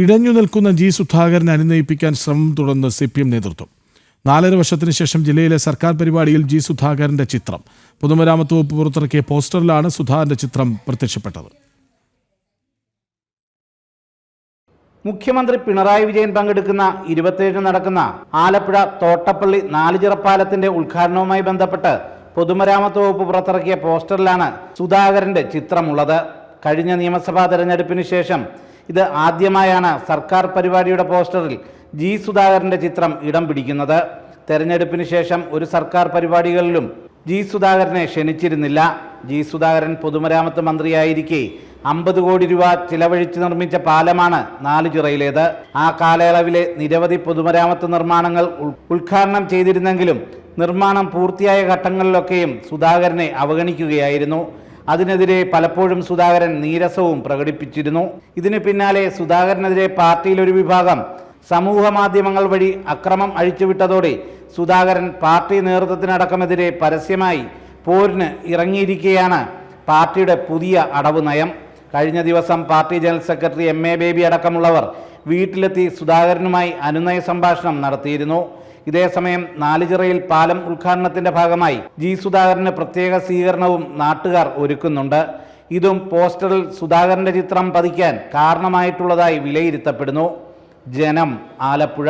ഇടഞ്ഞു നിൽക്കുന്ന ജി സുധാകരനെ അനുനയിപ്പിക്കാൻ ശ്രമം തുടർന്ന് സി പി എം നേതൃത്വം. നാലര വർഷത്തിന് ശേഷം ജില്ലയിലെ സർക്കാർ പരിപാടിയിൽ ജി സുധാകരന്റെ ചിത്രം. പൊതുമരാമത്ത് വകുപ്പ് പുറത്തിറക്കിയ പോസ്റ്ററിലാണ് സുധാകരന്റെ ചിത്രം പ്രത്യക്ഷപ്പെട്ടത്. മുഖ്യമന്ത്രി പിണറായി വിജയൻ പങ്കെടുക്കുന്ന ഇരുപത്തിയേഴിന് നടക്കുന്ന ആലപ്പുഴ തോട്ടപ്പള്ളി നാലുചിറപ്പാലത്തിന്റെ ഉദ്ഘാടനവുമായി ബന്ധപ്പെട്ട് പൊതുമരാമത്ത് വകുപ്പ് പുറത്തിറക്കിയ പോസ്റ്ററിലാണ് സുധാകരന്റെ ചിത്രമുള്ളത്. കഴിഞ്ഞ നിയമസഭാ തെരഞ്ഞെടുപ്പിന് ശേഷം ഇത് ആദ്യമായാണ് സർക്കാർ പരിപാടിയുടെ പോസ്റ്ററിൽ ജി സുധാകരന്റെ ചിത്രം ഇടം പിടിക്കുന്നത്. തെരഞ്ഞെടുപ്പിന് ശേഷം ഒരു സർക്കാർ പരിപാടികളിലും ജി സുധാകരനെ ക്ഷണിച്ചിരുന്നില്ല. ജി സുധാകരൻ പൊതുമരാമത്ത് മന്ത്രിയായിരിക്കെ അമ്പത് കോടി രൂപ ചിലവഴിച്ച് നിർമ്മിച്ച പാലമാണ് നാലുചിറയിലേത് ആ കാലയളവിലെ നിരവധി പൊതുമരാമത്ത് നിർമ്മാണങ്ങൾ ഉദ്ഘാടനം ചെയ്തിരുന്നെങ്കിലും നിർമ്മാണം പൂർത്തിയായ ഘട്ടങ്ങളിലൊക്കെയും സുധാകരനെ അവഗണിക്കുകയായിരുന്നു. അതിനെതിരെ പലപ്പോഴും സുധാകരൻ നീരസവും പ്രകടിപ്പിച്ചിരുന്നു. ഇതിന് പിന്നാലെ സുധാകരനെതിരെ പാർട്ടിയിലൊരു വിഭാഗം സമൂഹ മാധ്യമങ്ങൾ വഴി അക്രമം അഴിച്ചുവിട്ടതോടെ സുധാകരൻ പാർട്ടി നേതൃത്വത്തിനടക്കമെതിരെ പരസ്യമായി പോരിന് ഇറങ്ങിയിരിക്കുകയാണ് പാർട്ടിയുടെ പുതിയ അടവ് നയം. കഴിഞ്ഞ ദിവസം party general secretary M A Baby അടക്കമുള്ളവർ വീട്ടിലെത്തി സുധാകരനുമായി അനുനയ സംഭാഷണം നടത്തിയിരുന്നു. ഇതേസമയം നാലുചിറയിൽ പാലം ഉദ്ഘാടനത്തിന്റെ ഭാഗമായി ജി സുധാകരന് പ്രത്യേക സ്വീകരണവും നാട്ടുകാർ ഒരുക്കുന്നുണ്ട്. ഇതും പോസ്റ്ററിൽ സുധാകരന്റെ ചിത്രം പതിക്കാൻ കാരണമായിട്ടുള്ളതായി വിലയിരുത്തപ്പെടുന്നു. ജനം ആലപ്പുഴ